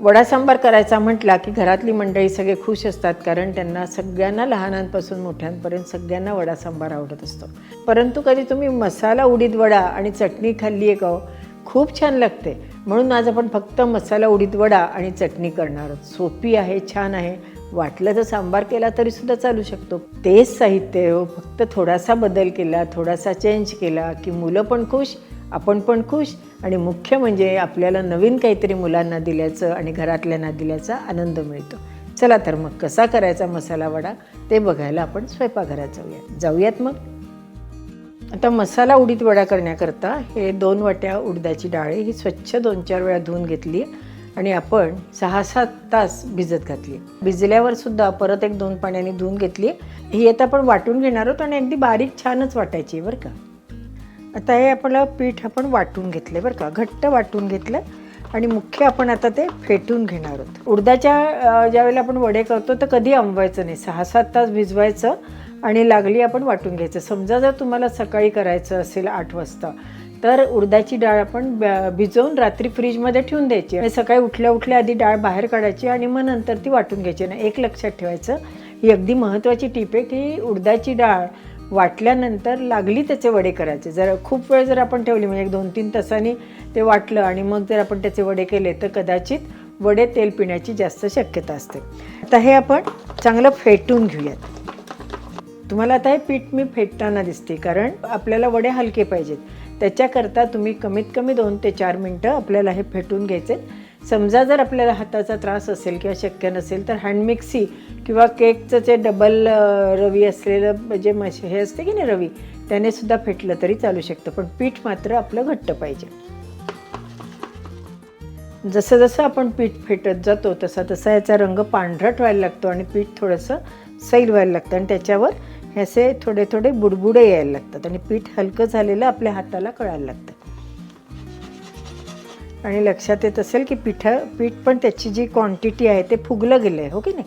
वडा सांबार करायचा म्हटला की घरातली मंडळी सगळे खुश असतात कारण त्यांना सगळ्यांना लहानांपासून मोठ्यांपर्यंत सगळ्यांना वडा सांबार आवडत असतो. परंतु कधी तुम्ही मसाला उडीद वडा आणि चटणी खाल्ली आहे का हो? खूप छान लागते. म्हणून आज आपण फक्त मसाला उडीद वडा आणि चटणी करणार आहोत. सोपी आहे छान आहे. वाटलं तर सांबार केला तरी सुद्धा चालू शकतो. तेच साहित्य हो. फक्त थोडासा बदल केला थोडासा चेंज केला की मुलं पण खुश आपण पण खुश आणि मुख्य म्हणजे आपल्याला नवीन काहीतरी मुलांना दिल्याचं आणि घरातल्यांना दिल्याचा आनंद मिळतो. चला तर मग कसा करायचा मसाला वडा ते बघायला आपण स्वयंपाकघरात जाऊयात जाऊयात मग? आता मसाला उडीद वडा करण्याकरता हे दोन वाट्या उडदाची डाळी ही स्वच्छ दोन चार वेळा धुवून घेतली आणि आपण सहा सात तास भिजत घातली. भिजल्यावर सुद्धा परत एक दोन पाण्याने धुवून घेतली. ही आता आपण वाटून घेणार आहोत आणि अगदी बारीक छानच वाटायची बरं का? आता हे आपलं पीठ आपण वाटून घेतले बरं का घट्ट वाटून घेतलं आणि मुख्य आपण आता ते फेटून घेणार आहोत. उडदाच्या ज्यावेळेला आपण वडे करतो तर कधी आंबवायचं नाही सहा सात तास भिजवायचं आणि लागली आपण वाटून घ्यायचं. समजा जर तुम्हाला सकाळी करायचं असेल आठ वाजता तर उडदाची डाळ आपण ब- भिजवून रात्री फ्रीजमध्ये ठेवून द्यायची आणि सकाळी उठल्या उठल्या आधी डाळ बाहेर काढायची आणि मग नंतर ती वाटून घ्यायची. आणि एक लक्षात ठेवायचं ही अगदी महत्त्वाची टीप आहे की उडदाची डाळ वाटल्यानंतर लागली त्याचे वडे करायचे. जर खूप वेळ जर आपण ठेवली म्हणजे एक दोन तीन तासांनी ते वाटलं आणि मग जर आपण त्याचे वडे केले तर कदाचित वडे तेल पिण्याची जास्त शक्यता असते. आता हे आपण चांगलं फेटून घेऊयात. तुम्हाला आता हे पीठ मी फेटताना दिसते कारण आपल्याला वडे हलके पाहिजेत. त्याच्याकरता तुम्ही कमीत कमी दोन ते चार मिनटं आपल्याला हे फेटून घ्यायचे. समजा जर आपल्याला हाताचा त्रास असेल किंवा शक्य नसेल तर हँड मिक्सी किंवा केकचं जे डबल रवी असलेलं जे मश हे असते की नाही रवी? त्याने सुद्धा फेटलं तरी चालू शकतं पण पीठ मात्र आपलं घट्ट पाहिजे. जसं जसं आपण पीठ फेटत जातो तसा तसा याचा रंग पांढरट व्हायला लागतो आणि पीठ थोडंसं सैल व्हायला लागतं आणि त्याच्यावर हे असे थोडे थोडे बुडबुडे यायला लागतात आणि पीठ हलकं झालेलं आपल्या हाताला कळायला लागतं. आणि लक्षात येत असेल की पिठा पीठ पण त्याची जी क्वांटिटी आहे ते फुगलं गेलं आहे हो की नाही?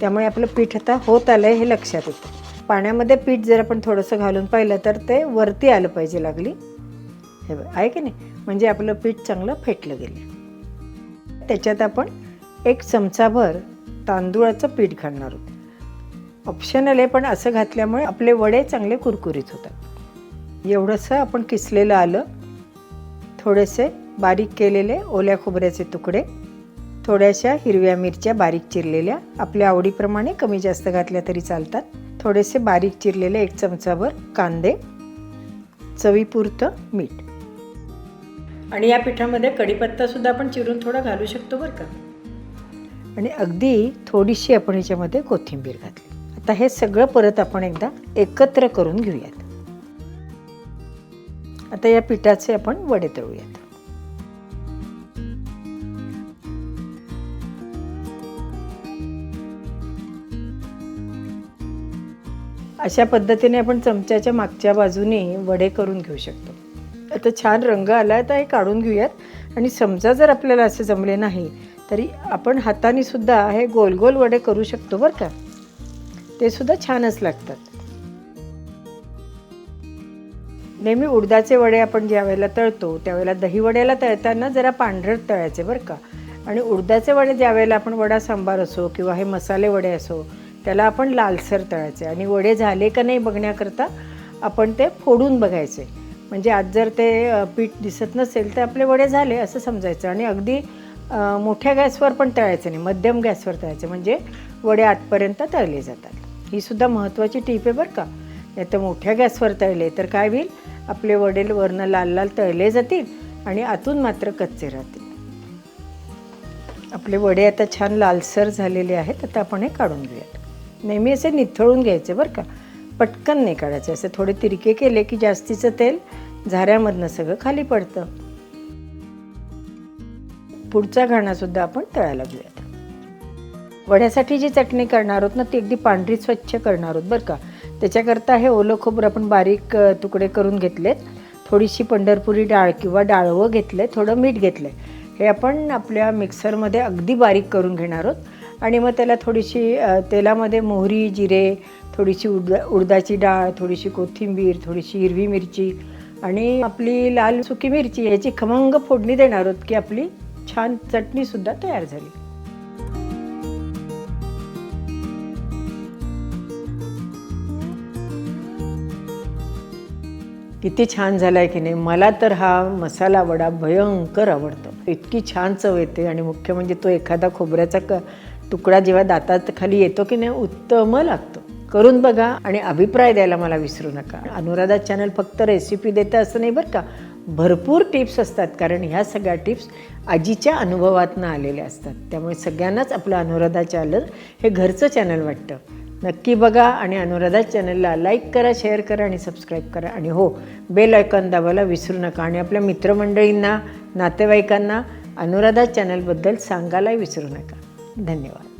त्यामुळे आपलं पीठ आता होत आलं आहे हे लक्षात येतं. पाण्यामध्ये पीठ जर आपण थोडंसं घालून पाहिलं तर ते वरती आलं पाहिजे लागली. हे बघ आहे की नाही? म्हणजे आपलं पीठ चांगलं फेटलं गेलं त्याच्यात आपण एक चमचाभर तांदूळाचं पीठ घालणार आहोत. ऑप्शनल आहे पण असं घातल्यामुळे आपले वडे चांगले कुरकुरीत होतात. एवढंसं आपण किसलेलं आलं थोडेसे बारीक केलेले ओल्या खोबऱ्याचे तुकडे थोड्याशा हिरव्या मिरच्या बारीक चिरलेल्या आपल्या आवडीप्रमाणे कमी जास्त घातल्या तरी चालतात. थोडेसे बारीक चिरलेले एक चमचाभर कांदे चवीपुरतं मीठ. आणि या पिठामध्ये कढीपत्तासुद्धा आपण चिरून थोडा घालू शकतो बरं का? आणि अगदी थोडीशी आपण ह्याच्यामध्ये कोथिंबीर घातली. आता हे सगळं परत आपण एकदा एकत्र करून घेऊयात. आता या पिठाचे आपण वडे तळूयात. अशा पद्धतीने आपण चमच्याच्या मागच्या बाजूने वडे करून घेऊ शकतो. आता छान रंग आला आहे तर हे काढून घेऊयात. आणि समजा जर आपल्याला असे जमले नाही तरी आपण हाताने सुद्धा हे गोल गोल वडे करू शकतो बरं का. ते सुद्धा छानच लागतात. नेहमी उडदाचे वडे आपण ज्या वेळेला तळतो त्यावेळेला दही वड्याला तळताना जरा पांढरट तळायचे बरं का. आणि उडदाचे वडे ज्या वेळेला आपण वडा सांबार असो किंवा हे मसाले वडे असो त्याला आपण लालसर तळायचे. आणि वडे झाले का नाही बघण्याकरता आपण ते फोडून बघायचे. म्हणजे आज जर ते पीठ दिसत नसेल तर आपले वडे झाले असं समजायचं. आणि अगदी मोठ्या गॅसवर पण तळायचं नाही. मध्यम गॅसवर तळायचं. म्हणजे वडे आतपर्यंत तळले जातात. ही सुद्धा महत्त्वाची टीप आहे बरं का. नाही तर मोठ्या गॅसवर तळले तर काय होईल? आपले वडील वरनं लाल लाल तळले जातील आणि आतून मात्र कच्चे राहतील. आपले वडे आता छान लालसर झालेले आहेत. आता आपण हे काढून घेऊयात. नेहमी असे निथळून घ्यायचे बरं का. पटकन नाही काढायचे. असे थोडे तिरके केले की जास्तीचं तेल झाऱ्यामधनं सगळं खाली पडतं. पुढचा घाणासुद्धा आपण तळायला घेऊयात. वड्यासाठी जी चटणी करणार आहोत ना ती अगदी पांढरी स्वच्छ करणार आहोत बरं का. त्याच्याकरता हे ओलं खोबरं आपण बारीक तुकडे करून घेतलेत. थोडीशी पंढरपुरी डाळ किंवा डाळवं घेतलं थोडं मीठ घेतलं हे आपण आपल्या मिक्सरमध्ये अगदी बारीक करून घेणार आहोत. आणि मग त्याला थोडीशी तेलामध्ये मोहरी जिरे थोडीशी उड उडदाची डाळ थोडीशी कोथिंबीर थोडीशी हिरवी मिरची आणि आपली लाल सुकी मिरची याची खमंग फोडणी देणार आहोत की आपली छान चटणीसुद्धा तयार झाली. किती छान झाला आहे की नाही? मला तर हा मसाला वडा भयंकर आवडतो. इतकी छान चव येते आणि मुख्य म्हणजे तो एखादा खोबऱ्याचा क तुकडा जेव्हा दातात खाली येतो की नाही उत्तम लागतो. करून बघा आणि अभिप्राय द्यायला मला विसरू नका. अनुराधा चॅनल फक्त रेसिपी देतं असं नाही बरं का? भरपूर टिप्स असतात कारण ह्या सगळ्या टिप्स आजीच्या अनुभवातनं आलेल्या असतात. त्यामुळे सगळ्यांनाच आपलं अनुराधा चॅनल हे घरचं चॅनल वाटतं. नक्की बघा आणि अनुराधा चॅनलला लाईक करा शेअर करा आणि सबस्क्राईब करा. आणि हो बेल आयकॉन दाबायला विसरू नका. आणि आपल्या मित्रमंडळींना नातेवाईकांना अनुराधा चॅनलबद्दल सांगायलाही विसरू नका. धन्यवाद.